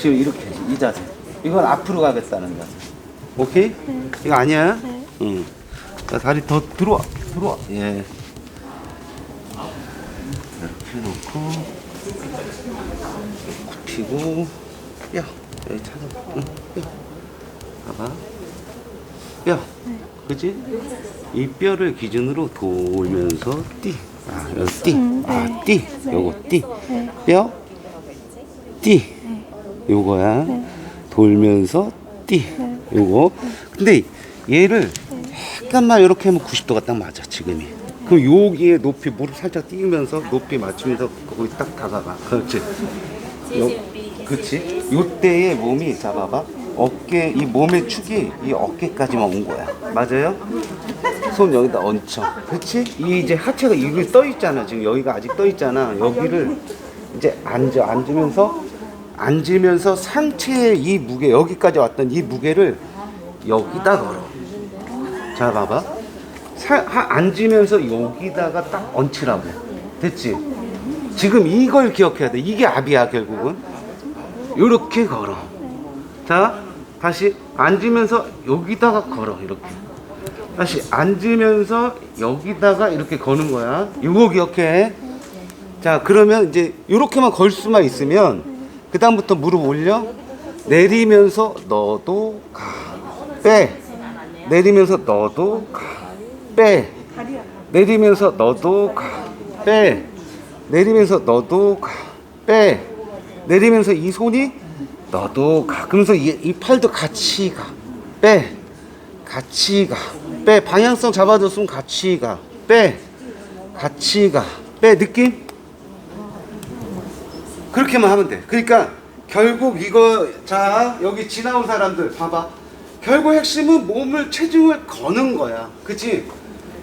지금 이렇게 이 자세. 이건 앞으로 가겠다는 자세. 오케이? 이거 아니야? 응. 자, 다리 더 들어와. 들어와. 예. 이렇게 놓고 굽히고 야 여기 찾아. 응. 야. 봐봐. 야. 그지? 이 뼈를 기준으로 돌면서 띠. 아, 여기 띠. 아, 띠. 요거 띠. 뼈. 띠. 요거야. 돌면서 띠. 요거. 근데 얘를 약간만 이렇게 하면 90도가 딱 맞아, 지금이. 그럼 여기에 높이 무릎 살짝 띄우면서 높이 맞추면서 거기 딱 다가가. 그렇지. 요, 그렇지. 요때에 몸이 잡아봐. 어깨 이 몸의 축이 이 어깨까지만 온 거야. 맞아요? 손 여기다 얹혀. 그렇지? 이 이제 하체가 여기 떠 있잖아. 지금 여기가 아직 떠 있잖아. 여기를 이제 앉아 앉으면서 앉으면서 상체의 이 무게 여기까지 왔던 이 무게를 여기다 걸어. 자 봐봐. 사, 하, 앉으면서 여기다가 딱 얹히라고. 됐지? 지금 이걸 기억해야 돼. 이게 압이야 결국은. 이렇게 걸어. 자 다시 앉으면서 여기다가 걸어 이렇게. 다시 앉으면서 여기다가 이렇게 거는 거야. 이거 기억해. 자 그러면 이제 이렇게만 걸 수만 있으면 그 다음부터 무릎 올려 내리면서 너도 가 빼. 내리면서 너도 가 빼. 내리면서 너도 가 빼. 내리면서 너도 가 빼. 내리면서 이 손이 너도 가. 그러면서 이, 이 팔도 같이 가. 빼. 같이 가. 빼. 방향성 잡아줬으면 같이 가. 빼. 같이 가. 빼. 느낌? 그렇게만 하면 돼. 그러니까 결국 이거 자 여기 지나온 사람들 봐봐. 결국 핵심은 몸을 체중을 거는 거야. 그치?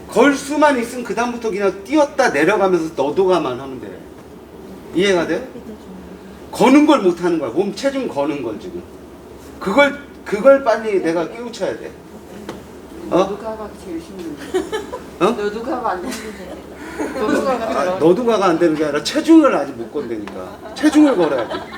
걸 수만 있으면 그 다음부터 그냥 뛰었다 내려가면서 너도가만 하면 돼. 이해가 돼? 거는 걸 못 하는 거야. 몸 체중 거는 걸 지금. 그걸 그걸 빨리 내가 깨우쳐야 돼. 어? 너두가가 제일 힘든데. 어? 너두가가 안 되는데. 너두가가 아, 안 되는 게 아니라 체중을 아직 못 건다니까. 체중을 걸어야 돼.